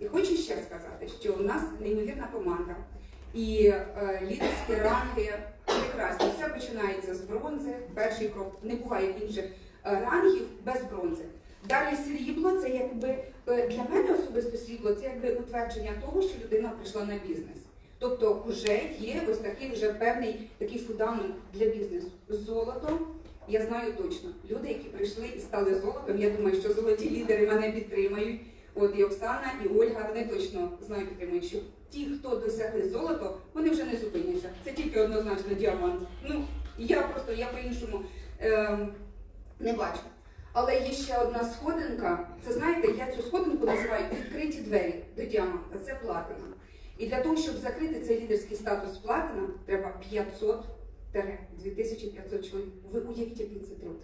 І хочу ще сказати, що у нас неймовірна команда і е, лідерські ранги прекрасні. Все починається з бронзи. Перший крок не буває інших е, рангів без бронзи. Далі срібло це якби е, для мене особисто срібло, це якби утвердження того, що людина прийшла на бізнес. Тобто вже є ось такий вже певний такий фундамент для бізнесу. Золото, я знаю точно. Люди, які прийшли і стали золотом, я думаю, що золоті лідери мене підтримають. От і Оксана, і Ольга, вони точно знають підтримують, що ті, хто досягли золото, вони вже не зупиняться. Це тільки однозначно діамант. Ну я просто я по-іншому ем, не бачу. Але є ще одна сходинка. Це знаєте, я цю сходинку називаю відкриті двері до діаманта. Це платина. І для того, щоб закрити цей лідерський статус платина, треба 500-2500 чоловік. Ви уявіть, який це труд.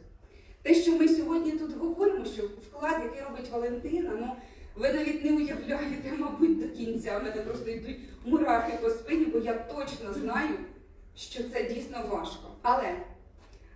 Те, що ми сьогодні тут говоримо, що вклад, який робить Валентина, ну ви навіть не уявляєте, мабуть, до кінця. У мене просто йдуть мурахи по спині, бо я точно знаю, що це дійсно важко. Але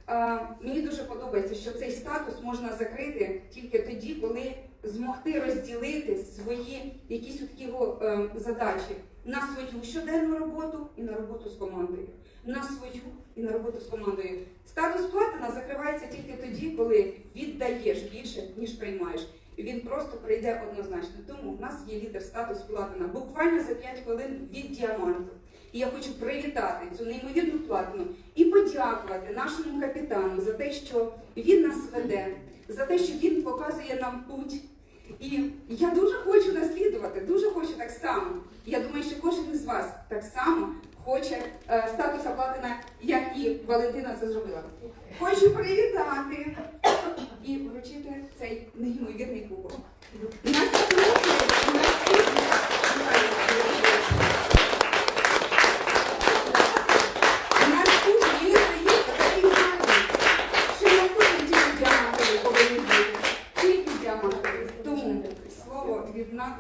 е, мені дуже подобається, що цей статус можна закрити тільки тоді, коли змогти розділити свої якісь такі е, задачі на свою щоденну роботу і на роботу з командою. На свою і на роботу з командою. Статус платина закривається тільки тоді, коли віддаєш більше, ніж приймаєш. Він просто прийде однозначно. Тому в нас є лідер статус платина буквально за 5 хвилин від діаманту. І я хочу привітати цю неймовірну платину і подякувати нашому капітану за те, що він нас веде, за те, що він показує нам путь. І я дуже хочу наслідувати, дуже хочу так само. Я думаю, що кожен із вас так само хоче е, статуса платина, як і Валентина це зробила. Хочу привітати цей неймовірний кубок. Наступний,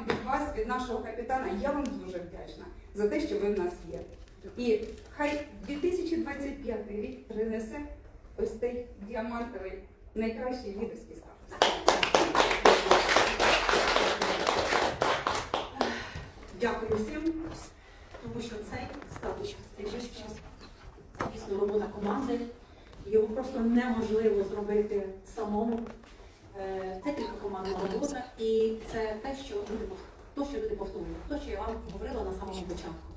від вас, від нашого капітана, я вам дуже вдячна за те, що ви в нас є. І хай 2025 рік принесе ось цей діамантовий найкращий лідерський статус. Дякую всім, тому що цей статус, вищий, це дійсно робота команди. Його просто неможливо зробити самому. Е, Це тільки командна робота, і це те, що люди то, що люди повторюють, то, що я вам говорила на самому початку.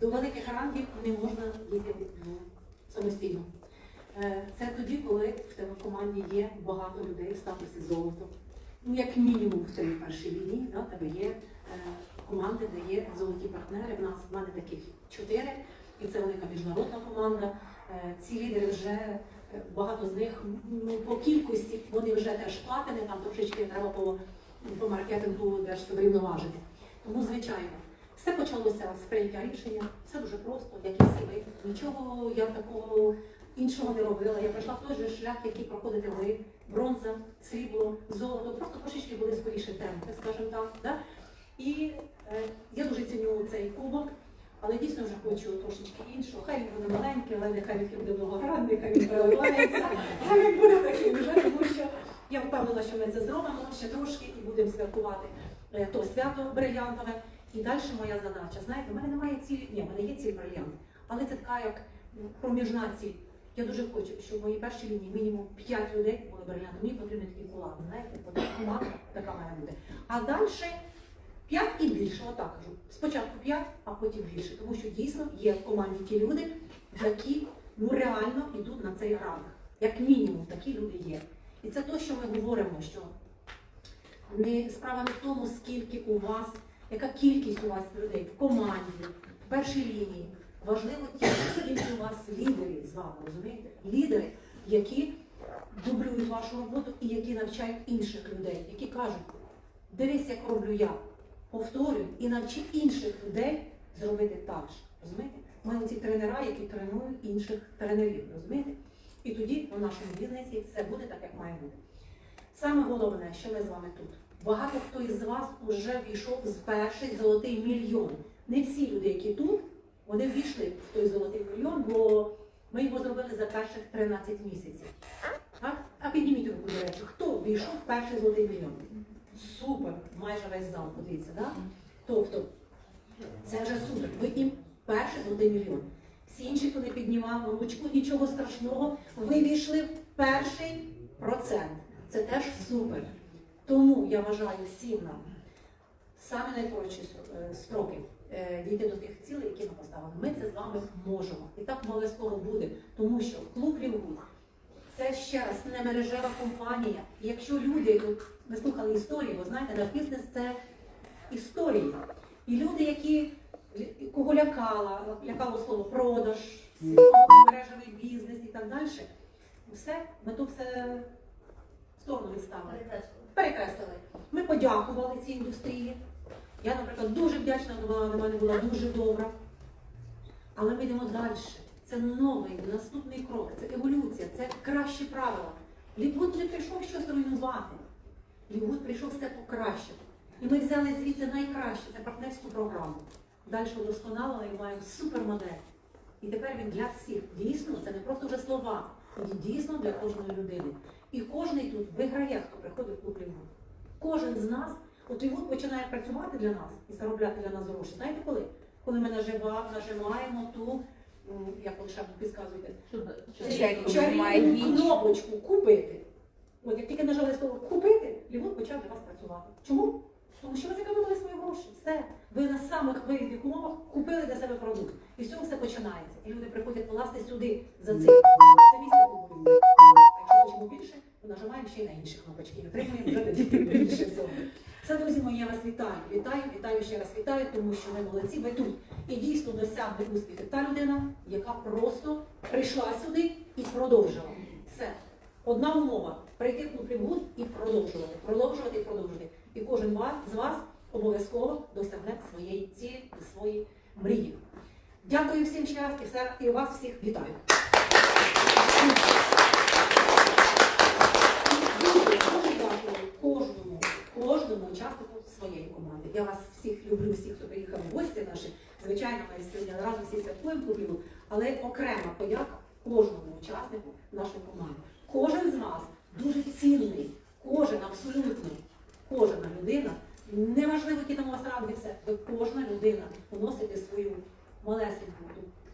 До великих рангів не можна дійти ну, самостійно. Е, Це тоді, коли в тебе в команді є багато людей в статусі золото. Ну, як мінімум в тебе першій лінії, да, тебе є е, команди, де є золоті партнери. В нас в мене таких чотири, і це велика міжнародна команда. Е, Ці лідери вже е, багато з них ну, по кількості вони вже теж платини, там трошечки треба по, по маркетингу теж врівноважити. Тому, звичайно, все почалося з прийняття рішення, все дуже просто, як і всі. Нічого я такого іншого не робила. Я пройшла той же шлях, який проходите ви. Бронза, срібло, золото, просто трошечки були скоріше темпи, скажімо так. Да? І е, я дуже ціню цей кубок, але дійсно вже хочу трошечки іншого. Хай він буде маленький, але нехай він буде многогранний, хай він переливається, хай він буде такий вже, тому що я впевнена, що ми це зробимо ще трошки і будемо святкувати е, то свято брильянтове. І далі моя задача. Знаєте, в мене немає цілі, ні, в мене є ціль брильянт, але це така як проміжна ціль. Я дуже хочу, щоб в моїй першій лінії мінімум 5 людей були брильянти. Мені потрібен такий кулак, знаєте, команда така має бути. А далі 5 і більше, отак кажу. Спочатку 5, а потім більше. Тому що дійсно є в команді ті люди, які ну реально йдуть на цей ранг. Як мінімум, такі люди є. І це те, що ми говоримо, що не справа не в тому, скільки у вас, яка кількість у вас людей в команді, в першій лінії. Важливо ті, скільки у вас лідерів з вами, розумієте? Лідери, які дублюють вашу роботу і які навчають інших людей, які кажуть, дивись, як роблю я, повторюй і навчи інших людей зробити так же. Розумієте? Ми оці тренера, які тренують інших тренерів, розумієте? І тоді в нашому бізнесі все буде так, як має бути. Саме головне, що ми з вами тут. Багато хто із вас вже війшов з перший золотий мільйон. Не всі люди, які тут, вони ввійшли в той золотий мільйон, бо ми його зробили за перших 13 місяців. Так? А підніміть руку, до речі, хто війшов в перший золотий мільйон? Супер, майже весь зал, подивіться, да? Тобто, це вже супер. Ви їм перший золотий мільйон. Всі інші, хто не піднімав ручку, нічого страшного, ви війшли в перший процент. Це теж супер. Тому я бажаю всім нам саме найкоротші е, строки дійти до тих цілей, які ми поставили. Ми це з вами можемо. І так обов'язково буде, тому що клуб Лівгуд це ще раз не мережева компанія. І якщо люди, ми слухали історії, ви знаєте, на бізнес це історії. І люди, які кого лякала, лякало слово продаж, мережевий бізнес і так далі, все, ми тут все в сторону відставили перекреслили. Ми подякували цій індустрії. Я, наприклад, дуже вдячна, вона до мене була дуже добра. Але ми йдемо далі. Це новий, наступний крок, це еволюція, це кращі правила. Лівгуд не прийшов щось руйнувати. Лівгуд прийшов все покращити. І ми взяли звідси найкраще, це партнерську програму. Далі удосконалили і маємо супермодель. І тепер він для всіх. Дійсно, це не просто вже слова, він дійсно для кожної людини. І кожен тут виграє, хто приходить в клуб. Кожен з нас, от Лівгуд починає працювати для нас і заробляти для нас гроші. Знаєте коли? Коли ми нажива- нажимаємо ту, як ви ще підказуєте, Чарівну кнопочку купити. От як тільки нажали слово купити, Лівгуд почав для вас працювати. Чому? Тому що ви зекономили свої гроші. Все. Ви на самих вигідних умовах купили для себе продукт. І з цього все починається. І люди приходять власне сюди за цим. Вітаю. Вітаю, вітаю, ще раз вітаю, тому що ви молодці, ви тут. І дійсно досягне успіху та людина, яка просто прийшла сюди і продовжила. Все. Одна умова прийти в клуб і продовжувати, продовжувати і продовжувати. І кожен з вас обов'язково досягне своєї цілі і своєї мрії. Дякую всім ще раз і, все, і вас всіх вітаю. Дуже, кожному учаснику своєї команди. Я вас всіх люблю, всіх, хто приїхав в гості наші. Звичайно, ми сьогодні разом всі святкуємо клубів, але окрема подяка кожному учаснику нашої команди. Кожен з вас дуже цінний, кожен абсолютно, кожна людина, неважливо, які там у вас все, ви кожна людина вносите свою малесеньку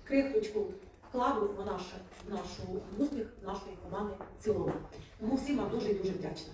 крихточку вкладу в наш, нашу успіх нашої команди в цілому. Тому всім вам дуже і дуже вдячна.